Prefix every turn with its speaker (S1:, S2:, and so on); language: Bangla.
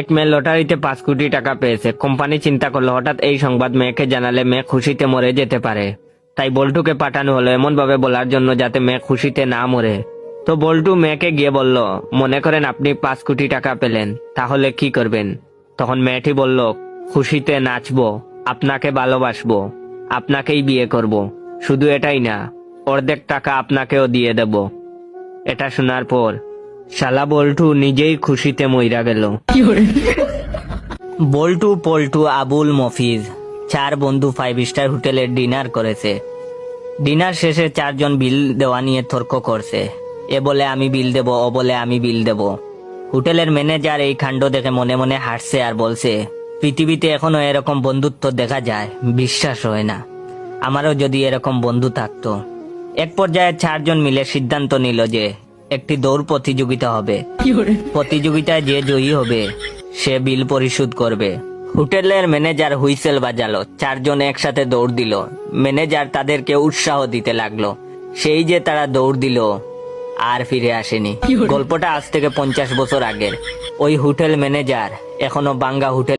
S1: এক মেয়ে লটারিতে পাঁচ কোটি টাকা পেয়েছে। কোম্পানি চিন্তা করল, হঠাৎ এই সংবাদ মেয়েকে জানালে মেয়ে খুশিতে মরে যেতে পারে। তাই বল্টুকে পাঠানো হলো এমন ভাবে বলার জন্য যাতে মেয়ে খুশিতে না মরে। তো বল্টু মেয়েকে গিয়ে বলল, মনে করেন আপনি পাঁচ কোটি টাকা পেলেন, তাহলে কি করবেন? তখন মেয়েটি বলল, খুশিতে নাচবো, আপনাকে ভালোবাসবো, আপনাকেই বিয়ে করব, শুধু এটাই না, অর্ধেক টাকা আপনাকেও দিয়ে দেব। এটা শোনার পর শালা বল্টু নিজেই খুশিতে মইরা গেল। বল্টু পল্টু আবুল মফিজ চার বন্ধু ফাইভ স্টার হোটেলে ডিনার করেছে। ডিনার শেষে চারজন বিল দেওয়া নিয়ে তর্ক করছে। এ বলে আমি বিল দেব ও বলে আমি বিল দেব। হোটেলের ম্যানেজার এই কাণ্ড দেখে মনে মনে হাসছে আর বলছে পৃথিবীতে এখনও এরকম বন্ধুত্ব দেখা যায় বিশ্বাস হয় না। আমারও যদি এরকম বন্ধু থাকতো। এক পর্যায়ে চারজন মিলে সিদ্ধান্ত নিল যে একটি দৌড় প্রতিযোগিতা হবে। প্রতিযোগিতায় যে জয়ী হবে সে বিল পরিশোধ করবে। হোটেলের ম্যানেজার হুইসেল বাজালো। চারজন একসাথে দৌড় দিল। ম্যানেজার তাদেরকে উৎসাহ দিতে লাগল। সেই যে তারা দৌড় দিল আর ফিরে আসেনি। গল্পটা আজ থেকে পঞ্চাশ বছর আগের। ওই হোটেল ম্যানেজার এখনও বাঙ্গা হোটেল